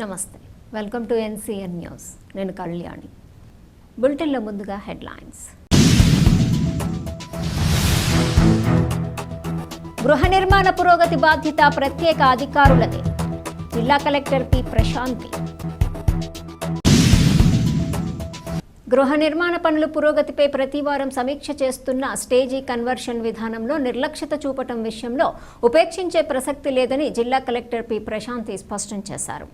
నమస్తే. Welcome to NCN news నేను కళ్యాణి. బులెటిన్లో ముందుగా హెడ్లైన్స్ గృహ నిర్మాణ పురోగతి బాధ్యత ప్రత్యేక అధికారులదే. జిల్లా కలెక్టర్ పి ప్రశాంతి. గృహ నిర్మాణ పనుల పురోగతిపై ప్రతివారం సమీక్ష చేస్తున్న స్టేజీ కన్వర్షన్ విధానంలో నిర్లక్ష్యత చూపటం విషయంలో ఉపేక్షించే ప్రసక్తి లేదని జిల్లా కలెక్టర్ పి ప్రశాంతి స్పష్టం చేశారు.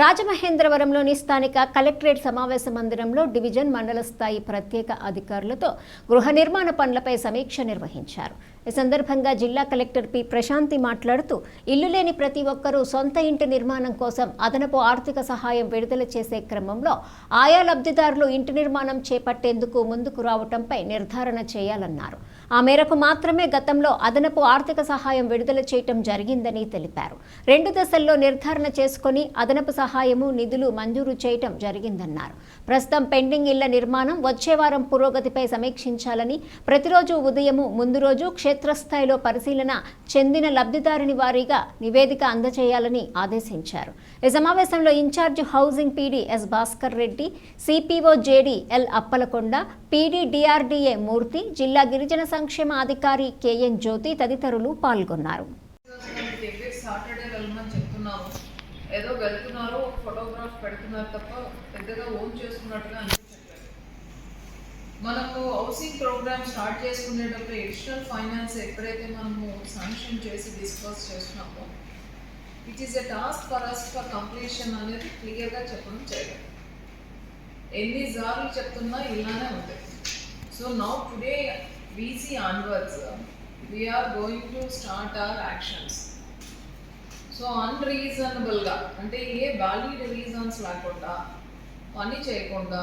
రాజమహేంద్రవరంలోని స్థానిక కలెక్టరేట్ సమావేశ మందిరంలో డివిజన్ మండల స్థాయి ప్రత్యేక అధికారులతో గృహ నిర్మాణ పనులపై సమీక్ష నిర్వహించారు. ఈ సందర్భంగా జిల్లా కలెక్టర్ పి. ప్రశాంతి మాట్లాడుతూ ఇల్లు లేని ప్రతి ఒక్కరూ సొంత ఇంటి నిర్మాణం కోసం అదనపు ఆర్థిక సహాయం విడుదల చేసే క్రమంలో ఆయా లబ్ధిదారులు ఇంటి నిర్మాణం చేపట్టేందుకు ముందుకు రావటంపై నిర్ధారణ చేయాలన్నారు. ఆ మేరకు మాత్రమే గతంలో అదనపు ఆర్థిక సహాయం విడుదల చేయటం జరిగిందని తెలిపారు. రెండు దశల్లో నిర్ధారణ చేసుకొని అదనపు సహాయము నిధులు మంజూరు చేయటం జరిగిందన్నారు. ప్రస్తుతం పెండింగ్ ఇళ్ళ నిర్మాణం వచ్చే వారం పురోగతిపై సమీక్షించాలని ప్రతిరోజు ఉదయము ముందు రోజు క్షేత్రస్థాయిలో పరిశీలన చెందిన లబ్ధిదారుని వారీగా నివేదిక అందజేయాలని ఆదేశించారు. ఈ సమావేశంలో in charge housing PD S Bhaskar Reddy CPO JD L Appalakonda PD DRDA Murthy జిల్లా గిరిజన సంక్షేమ అధికారి కెఎన్ జ్యోతి తదితరులు పాల్గొన్నారు. సాటర్డే ఏదో వెళ్తున్నారు ఒక ఫోటోగ్రాఫ్ పెడుతున్నారు తప్ప పెద్దగా ఓన్ చేసుకున్నట్టుగా అనిపించట్లేదు మనము హౌసింగ్ ప్రోగ్రామ్ స్టార్ట్ చేసుకునేటప్పుడు ఎడిషనల్ ఫైనాన్స్ ఎప్పుడైతే మనము శాంక్షన్ చేసి డిస్కస్ చేస్తున్నామో it is a task for us for completion అనేది క్లియర్గా చెప్పడం చేయడం ఎన్నిసార్లు చెప్తున్నా ఇలానే ఉంటుంది. So now today VC onwards uh, are going to start our actions so అన్రీజనబుల్గా అంటే ఏ వ్యాలిడ్ రీజన్స్ లేకుండా పని చేయకుండా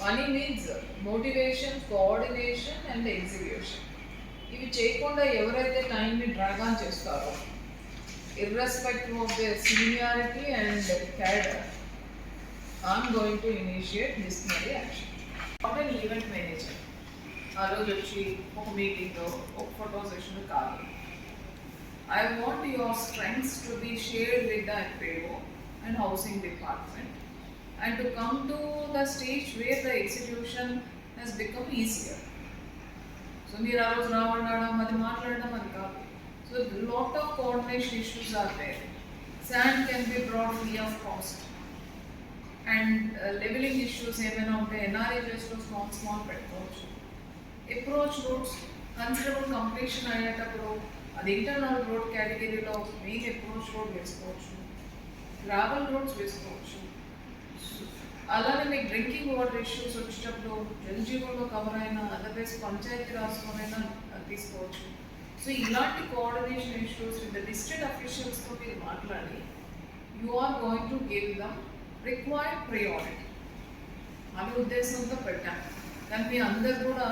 పని means motivation coordination and execution ఇవి చేయకుండా ఎవరైతే టైంని డ్రాగ్ ఆన్ చేస్తారో irrespective of the seniority and cadre I'm going to initiate disciplinary action ఆ రోజు వచ్చి ఒక మీటింగ్లో ఒక ఫోటో సెషన్ కాదు I want your strengths to be shared with the FAO and housing department and to come to the stage where the execution has become easier. So మీరు ఆ రోజు రావడం అది మాట్లాడడం అది కాదు. So lot of coordination issues are there sand can be brought free of cost and levelling issues ఏమైనా ఉంటే ఎన్ఆర్ఏజెస్లో స్మాల్ స్మాల్ పెట్టుకోవచ్చు. అప్రోచ్ రోడ్స్ కన్సిడరబుల్ కంప్లీషన్ అయ్యేటప్పుడు అది ఇంటర్నల్ రోడ్ కేటగిరీలో మెయిన్ అప్రోచ్ రోడ్ వేసుకోవచ్చు. గ్రావెల్ రోడ్స్ వేసుకోవచ్చు. అలానే మీకు డ్రింకింగ్ వాటర్ ఇష్యూస్ వచ్చేటప్పుడు జలజీవన్లో కవర్ అయినా అదర్వైజ్ పంచాయతీ రాష్ట్రంలోనైనా తీసుకోవచ్చు. సో ఇలాంటి coordination issues with the district అఫీషియల్స్తో మీరు మాట్లాడి you are going to give them required priority అనే ఉద్దేశంతో పెట్టాను. కానీ మీ అందరు కూడా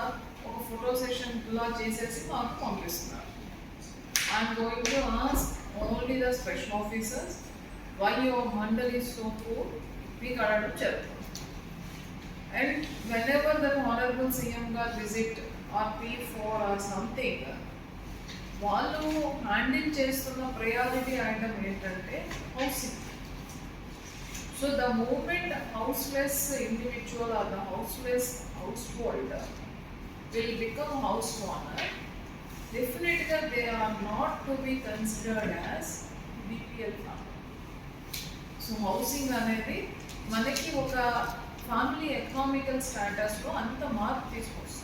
ఒక ఫోటో సెషన్ లా చేసేసి మాకు పంపిస్తున్నారు. I'm going to ask only the special officers why your mandal is so poor, మీకు అడగడం జరుగుతుంది and whenever that honourable CM గారు visit or P four or something వాళ్ళు హ్యాండిల్ చేస్తున్న ప్రయారిటీ ఐటమ్ ఏంటంటే housing so the moment houseless individual or the houseless house holder will become house owner definitely they are not to be considered as BPL family. So housing అనేది మనకి ఒక family economical స్టాటస్లో అంత మార్పు తీసుకొస్తుంది